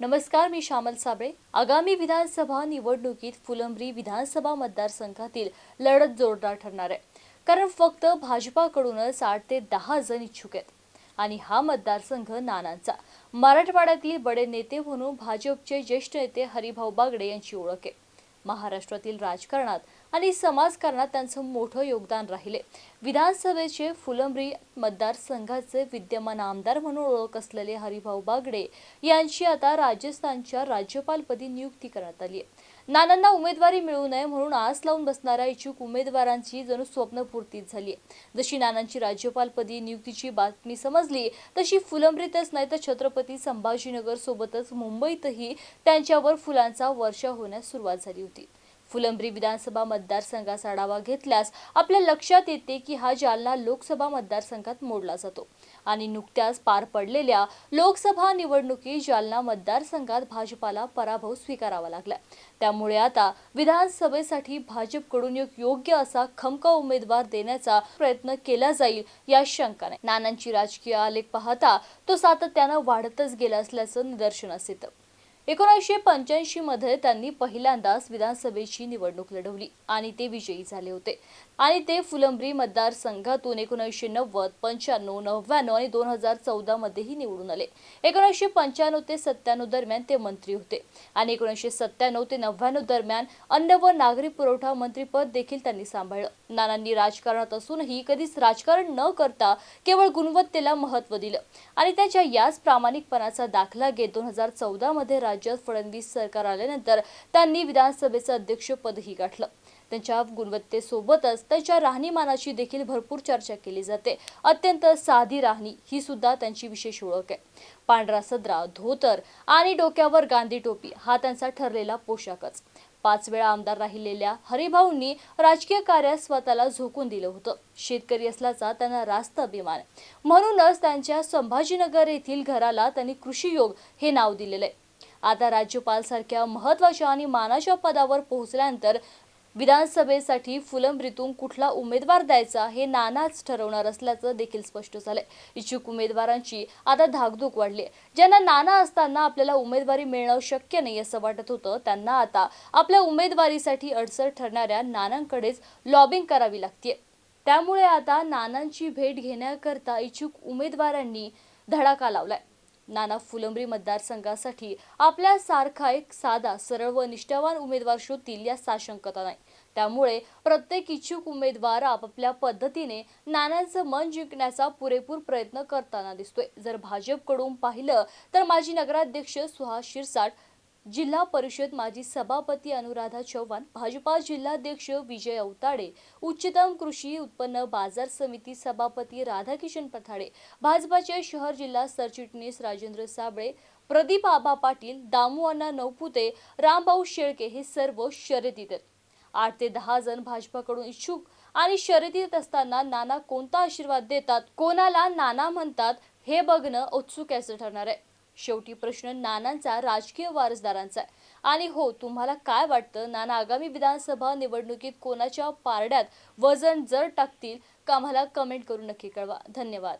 नमस्कार मी श्यामल साबळे. आगामी विधानसभा निवडणुकीत फुलंब्री विधानसभा मतदारसंघातील लढत जोरदार ठरणार आहे. कारण फक्त भाजपाकडूनच आठ ते दहा जण इच्छुक आहेत. आणि हा मतदारसंघ नानांचा. मराठवाड्यातील बडे नेते म्हणून भाजपचे ज्येष्ठ नेते हरिभाऊ बागडे यांची ओळख आहे. महाराष्ट्रातील राजकारणात आणि समाजकारणात त्यांचं मोठं योगदान राहिले. विधानसभेचे फुलंब्री मतदारसंघाचे विद्यमान आमदार म्हणून ओळख असलेले हरिभाऊ बागडे यांची आता राजस्थानच्या राज्यपालपदी नियुक्ती करण्यात आली आहे. नानांना उमेदवारी मिळू नये म्हणून आस लावून बसणाऱ्या इच्छुक उमेदवारांची जणू स्वप्नपूर्तीच झाली आहे. जशी नानांची राज्यपालपदी नियुक्तीची बातमी समजली तशी फुलंब्रीतच नाही तर छत्रपती संभाजीनगर सोबतच मुंबईतही त्यांच्यावर फुलांचा वर्षा होण्यास सुरुवात झाली होती. फुलंब्री विधानसभा मतदारसंघाचा आढावा घेतल्यास आपल्या लक्षात येते की हा जालना लोकसभा मतदारसंघात मोडला जातो. आणि नुकत्याच पार पडलेल्या लोकसभा निवडणुकीत जालना मतदारसंघात भाजपाला पराभव स्वीकारावा लागला. त्यामुळे आता विधानसभेसाठी भाजपकडून एक योग्य असा खमका उमेदवार देण्याचा प्रयत्न केला जाईल या शंका नाही. नानांची राजकीय आलेख पाहता तो सातत्यानं वाढतच गेला असल्याचं निदर्शनास येतं. एकोणीसशे पंच्याऐंशी मध्ये त्यांनी पहिल्यांदाच विधानसभेची निवडणूक लढवली आणि ते विजयी झाले होते. आणि ते फुलंब्री मतदारसंघातून एकोणीसशे नव्वद पंच्याण्णव नव्याण्णव आणि दोन हजार चौदा मध्येही निवडून आले. एकोणीसशे पंच्याण्णव ते सत्त्याण्णव दरम्यान ते मंत्री होते आणि एकोणीसशे सत्त्याण्णव ते नव्याण्णव दरम्यान अन्न व नागरी पुरवठा मंत्रीपद देखील त्यांनी सांभाळलं. नानांनी राजकारणात असूनही कधीच राजकारण न करता केवळ गुणवत्तेला महत्त्व दिलं आणि त्याच्या याच प्रामाणिकपणाचा दाखला घेत दोन हजार चौदा मध्ये राज्यात फडणवीस सरकार आल्यानंतर त्यांनी विधानसभेचं अध्यक्षपदही गाठलं. त्यांच्या गुणवत्तेसोबतच त्यांच्या राहणीमानाची देखील भरपूर चर्चा केली जाते. अत्यंत साधी राहणी ही सुद्धा त्यांची विशेष ओळख आहे. पांढरा सदरा धोतर आणि डोक्यावर गांधी टोपी हा त्यांचा ठरलेला पोशाखच. पाच वेळा आमदार राहिलेल्या हरिभाऊंनी राजकीय कार्यात स्वतःला झोकून दिलं होतं. शेतकरी असल्याचा त्यांना रास्त अभिमान. म्हणूनच त्यांच्या संभाजीनगर येथील घराला त्यांनी कृषीयोग हे नाव दिलेलं आहे. आता राज्यपाल सारख्या महत्त्वाच्या आणि मानाच्या पदावर पोहोचल्यानंतर विधानसभेसाठी फुलंब्रीतून कुठला उमेदवार द्यायचा हे नानाच ठरवणार असल्याचं देखील स्पष्ट झालंय. इच्छुक उमेदवारांची आता धाकधूक वाढली ज्यांना नाना असताना आपल्याला उमेदवारी मिळणं शक्य नाही असं वाटत होतं त्यांना आता आपल्या उमेदवारीसाठी अडचण ठरणाऱ्या नानांकडेच लॉबिंग करावी लागते त्यामुळे आता नानांची भेट घेण्याकरता इच्छुक उमेदवारांनी धडाका लावलाय. नाना फुलंब्री मतदारसंघासाठी आपल्यासारखा एक साधा सरळ व निष्ठावान उमेदवार शोधतील या साशंकता नाही. त्यामुळे प्रत्येक इच्छुक उमेदवार आपापल्या पद्धतीने नानांचं मन जिंकण्याचा पुरेपूर प्रयत्न करताना दिसतोय. जर भाजपकडून पाहिलं तर माजी नगराध्यक्ष सुहास शिरसाट जिल्हा परिषद माजी सभापती अनुराधा चव्हाण भाजपा जिल्हाध्यक्ष विजय औताडे उच्चतम कृषी उत्पन्न बाजार समिती सभापती राधाकिशन पथाडे भाजपाचे शहर जिल्हा सरचिटणीस राजेंद्र साबळे प्रदीप आबा पाटील दामू अण्णा नवपुते रामभाऊ शेळके हे सर्व शर्यतीत आहेत. आठ ते दहा जण भाजपाकडून इच्छुक आणि शर्यतीत असताना नाना कोणता आशीर्वाद देतात कोणाला नाना म्हणतात हे बघणं उत्सुकाचं ठरणार आहे. शेवटी प्रश्न नानांचा राजकीय वारसदारांचा आहे. आणि हो तुम्हाला काय वाटतं? नाना आगामी विधानसभा निवडणुकीत कोणाच्या पारड्यात वजन जर टाकतील का आम्हाला कमेंट करून नक्की कळवा. धन्यवाद.